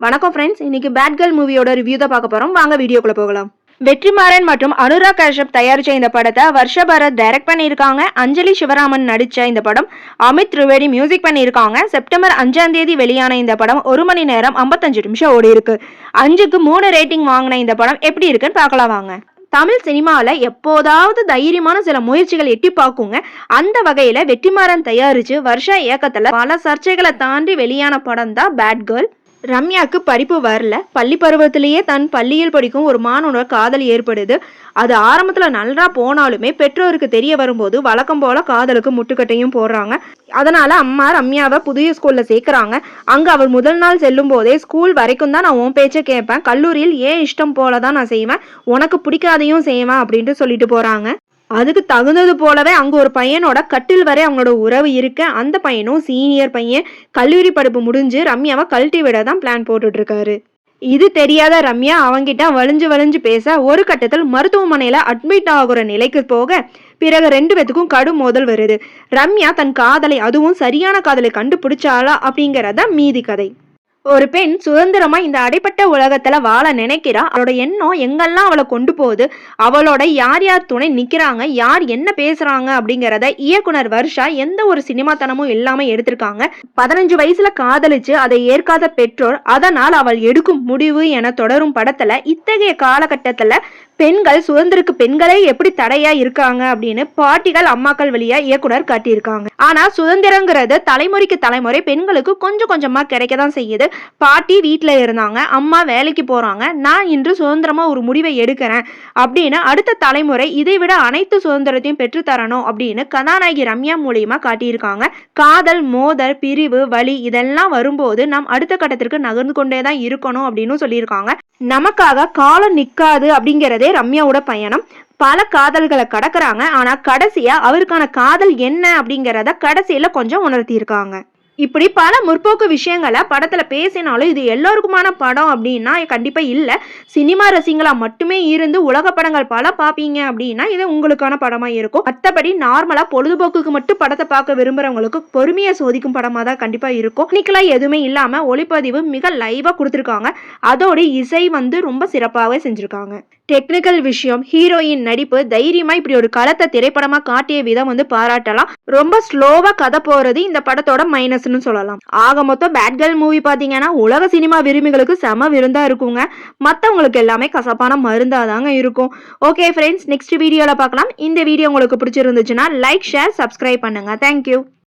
வணக்கம் ஃப்ரெண்ட்ஸ் இன்னைக்கு bad girl மூவியோட ரிவ்யூ தான் பார்க்க போகிறோம் வாங்க வீடியோக்குள்ள போகலாம். வெற்றிமாறன் மற்றும் அனுராக் கஷ்யப் தயாரித்த இந்த படத்தை வர்ஷ பரத் டைரக்ட் பண்ணியிருக்காங்க. அஞ்சலி சிவராமன் நடித்த இந்த படம் அமித் திரிவேடி மியூசிக் பண்ணியிருக்காங்க. செப்டம்பர் அஞ்சாம் தேதி வெளியான இந்த படம் ஒரு மணி நேரம் ஐம்பத்தஞ்சு நிமிஷம் ஓடி இருக்கு. அஞ்சுக்கு மூணு ரேட்டிங் வாங்கின இந்த படம் எப்படி இருக்குன்னு பார்க்கலாம் வாங்க. தமிழ் சினிமாவில் எப்போதாவது தைரியமான சில முயற்சிகள் எட்டி பார்க்குங்க. அந்த வகையில் வெற்றிமாறன் தயாரித்து வருஷா இயக்கத்தில் பல சர்ச்சைகளை தாண்டி வெளியான படம் தான் பேட் கேர்ள் ரம்யாவுக்கு படிப்பு வரல. பள்ளி பருவத்திலேயே தன் பள்ளியில் படிக்கும் ஒரு மாணவனோட காதல் ஏற்படுது. அது ஆரம்பத்தில் நல்லா போனாலுமே பெற்றோருக்கு தெரிய வரும்போது வழக்கம் போல காதலுக்கு முட்டுக்கட்டையும் போடுறாங்க. அதனால அம்மா ரம்யாவை புதிய ஸ்கூல்ல சேர்க்குறாங்க. அங்கே அவள் முதல் நாள் செல்லும் போதே ஸ்கூல் வரைக்கும் தான் நான் உன் பேச்சை கேட்பேன். கல்லூரியில் ஏன் இஷ்டம் போல தான் நான் செய்வேன். உனக்கு பிடிக்காதையும் செய்வேன் அப்படின்ட்டு சொல்லிட்டு போகிறாங்க அதுக்கு தகுந்தது போலவே அங்கே ஒரு பையனோட கட்டில் வரை அவங்களோட உறவு இருக்க. அந்த பையனும் சீனியர் பையன். கல்லூரி படிப்பு முடிஞ்சு ரம்யாவை கழட்டி விட தான் பிளான் போட்டுட்ருக்காரு. இது தெரியாத ரம்யா அவங்கிட்ட வலிஞ்சு வலிஞ்சு பேச ஒரு கட்டத்தில் மருத்துவமனையில் அட்மிட் ஆகுற நிலைக்கு போக பிறகு ரெண்டு பேத்துக்கும் கடும் மோதல் வருது. ரம்யா தன் காதலை அதுவும் சரியான காதலை கண்டுபிடிச்சாளா அப்படிங்கிறத மீதி கதை. ஒரு பெண் சுதந்திரமா இந்த அடைப்பட்ட உலகத்துல வாழ நினைக்கிறா. அவளோட எண்ணம் எங்கெல்லாம் அவளை கொண்டு போகுது? அவளோட யார் யார் துணை நிக்கிறாங்க? யார் என்ன பேசுறாங்க? அப்படிங்கறத இயக்குனர் வருஷா எந்த ஒரு சினிமாத்தனமும் இல்லாம எடுத்திருக்காங்க. பதினஞ்சு வயசுல காதலிச்சு அதை ஏற்காத பெற்றோர் அதனால் அவள் எடுக்கும் முடிவு என தொடரும் படத்துல இத்தகைய காலகட்டத்துல பெண்கள் சுதந்திரக்கு பெண்களே எப்படி தடையா இருக்காங்க அப்படின்னு பாட்டிகள் அம்மாக்கள் வழியா இயக்குனர் காட்டியிருக்காங்க. ஆனால் சுதந்திரங்கிறது தலைமுறைக்கு தலைமுறை பெண்களுக்கு கொஞ்சம் கொஞ்சமாக கிடைக்க தான் செய்யுது. பாட்டி வீட்டில் இருந்தாங்க அம்மா வேலைக்கு போகிறாங்க நான் இன்று சுதந்திரமாக ஒரு முடிவை எடுக்கிறேன் அப்படின்னு அடுத்த தலைமுறை இதை விட அனைத்து சுதந்திரத்தையும் பெற்றுத்தரணும் அப்படின்னு கதாநாயகி ரம்யா மூலியமாக காட்டியிருக்காங்க. காதல் மோதல் பிரிவு வலி இதெல்லாம் வரும்போது நாம் அடுத்த கட்டத்திற்கு நகர்ந்து கொண்டே தான் இருக்கணும் அப்படின்னு சொல்லியிருக்காங்க. நமக்காக காலம் நிற்காது அப்படிங்கிறதே ரம்யாவோட பயணம். பல காதல்களை கடக்கிறாங்க. ஆனா கடைசியா அவருக்கான காதல் என்ன அப்படிங்கிறத கடைசியில கொஞ்சம் உணர்த்தியிருக்காங்க. இப்படி பல முற்போக்கு விஷயங்களை படத்தில் பேசினாலும் இது எல்லோருக்குமான படம் அப்படின்னா கண்டிப்பாக இல்லை. சினிமா ரசிகங்களாக மட்டுமே இருந்து உலக படங்கள் பல பார்ப்பீங்க அப்படின்னா இது உங்களுக்கான படமாக இருக்கும். மற்றபடி நார்மலாக பொழுதுபோக்குக்கு மட்டும் படத்தை பார்க்க விரும்புகிறவங்களுக்கு பொறுமையை சோதிக்கும் படமாக தான் கண்டிப்பாக இருக்கும். டெக்னிக்கலா எதுவுமே இல்லாமல் ஒளிப்பதிவு மிக லைவாக கொடுத்துருக்காங்க. அதோட இசை வந்து ரொம்ப சிறப்பாகவே செஞ்சுருக்காங்க. டெக்னிக்கல் விஷயம் ஹீரோயின் நடிப்பு தைரியமா இப்படி ஒரு களத்தை திரைப்படமா காட்டிய விதம் வந்து பாராட்டலாம். ரொம்ப ஸ்லோவா கதை போறது இந்த படத்தோட மைனஸ்னு சொல்லலாம். ஆக மொத்தம் பேட் கேர்ள் மூவி பாத்தீங்கன்னா உலக சினிமா விரும்பிகளுக்கு செம விருந்தா இருக்குங்க. மத்தவங்களுக்கு எல்லாமே கசப்பான மருந்தா தாங்க இருக்கும். ஓகே ஃப்ரெண்ட்ஸ் நெக்ஸ்ட் வீடியோல பார்க்கலாம் இந்த வீடியோ உங்களுக்கு பிடிச்சிருந்துச்சுன்னா லைக் ஷேர் சப்ஸ்கிரைப் பண்ணுங்க. Thank you